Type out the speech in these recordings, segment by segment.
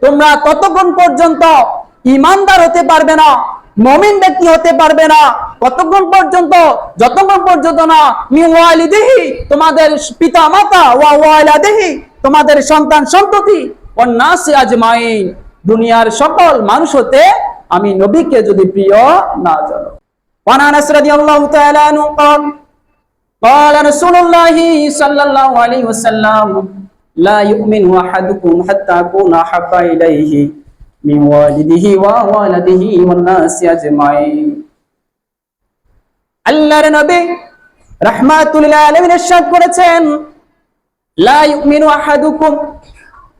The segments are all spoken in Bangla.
তোমরা ততক্ষণ পর্যন্ত ইমানদার হতে পারবে না মমিন ব্যক্তি হতে পারবে না কতক্ষণ পর্যন্ত যতক্ষণ পর্যন্ত না মি ওয়ালিদিহি তোমাদের পিতা মাতা ওয়া ওয়ালাদিহি তোমাদের সন্তান সন্ততি ও নাসি আজমাইন দুনিয়ার সকল মানুষ হতে আমি নবীকে যদি প্রিয় না জানো وعن انس رضي الله تعالى عنه قال قال رسول الله صلى الله عليه وسلم لا يؤمن احدكم حتى اكون احب اليه من والده وولده والناس اجمعين আল্লাহর নবী রাহমাতুল আলামিন ইরশাদ করেছেন লা ইউমিনু আহাদুকুম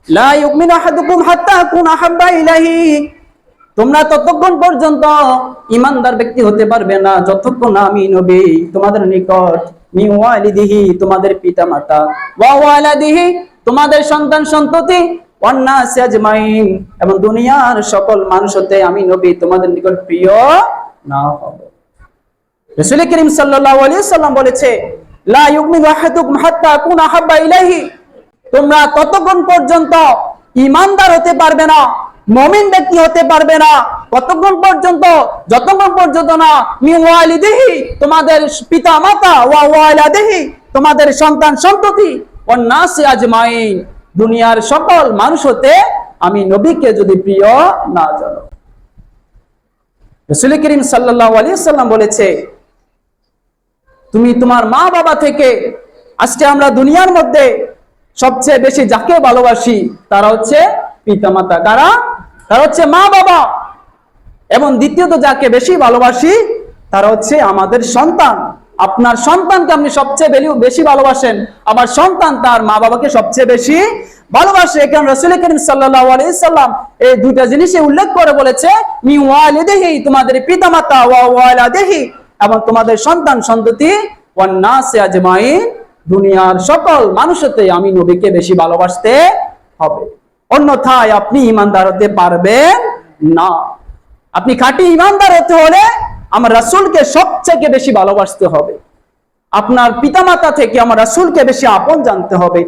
লা ইউমিনু আহাদুকুম হাত্তা আকুনা হাব্বা ইলাইহি তোমরা ততক্ষণ পর্যন্ত ইমানদার ব্যক্তি হতে পারবে না। যতক্ষণ আমি নবী, তোমাদের নিকট, মি তোমাদের পিতা মাতা ওয়ালাদিহি, তোমাদের সন্তান সন্ততি এবং দুনিয়ার সকল মানুষ হতে আমি নবী, তোমাদের নিকট প্রিয় না হব। করিম সাল্লাম বলেছে তোমরা ততক্ষণ পর্যন্ত ইমানদার হতে পারবে না। মমিন ব্যক্তি হতে পারবে না। কতক্ষণ পর্যন্ত? যতক্ষণ পর্যন্ত না। মি ওয়ালিদিহি, তোমাদের পিতা মাতা ওয়া ওয়ালাদিহি, তোমাদের সন্তান সন্ততি ও নাসি আজমাইন। দুনিয়ার সকল মানুষ হতে আমি নবীকে যদি প্রিয় না জানো। রসুল করিম সাল্লাল্লাহু আলাইহি সাল্লাম বলেছে, তুমি তোমার মা বাবা থেকে, আজকে আমরা দুনিয়ার মধ্যে সবচেয়ে বেশি যাকে ভালোবাসি, তারা হচ্ছে পিতামাতা। কারা? তারা হচ্ছে মা বাবা। এবং দ্বিতীয়ত যাকে বেশি ভালোবাসি, তারা হচ্ছে আমাদের সন্তান। আপনার সন্তানকে আপনি সবচেয়ে বেশি ভালোবাসেন। আমার সন্তান তার মা বাবাকে সবচেয়ে বেশি ভালোবাসে। এখানে রসুল করিম সাল্লাম এই দুইটা জিনিসে উল্লেখ করে বলেছে, মি ওয়ালিদিহি, তোমাদের পিতামাতা ওয়া ওয়ালাদিহি, এবং তোমাদের সন্তান সন্ততি ওয়ান নাসি আজমাইন। দুনিয়ার সকল মানুষতে আমি নবীকে বেশি ভালোবাসতে হবে। অন্যথায় আপনি ইমানদার হতে পারবেন না। আপনি খাঁটি ইমানদার হতে হলে আমার রাসুলকে সবচেয়ে বেশি ভালোবাসতে হবে। আপনার পিতামাতা থেকে আমার রাসুলকে বেশি আপন জানতে হবে।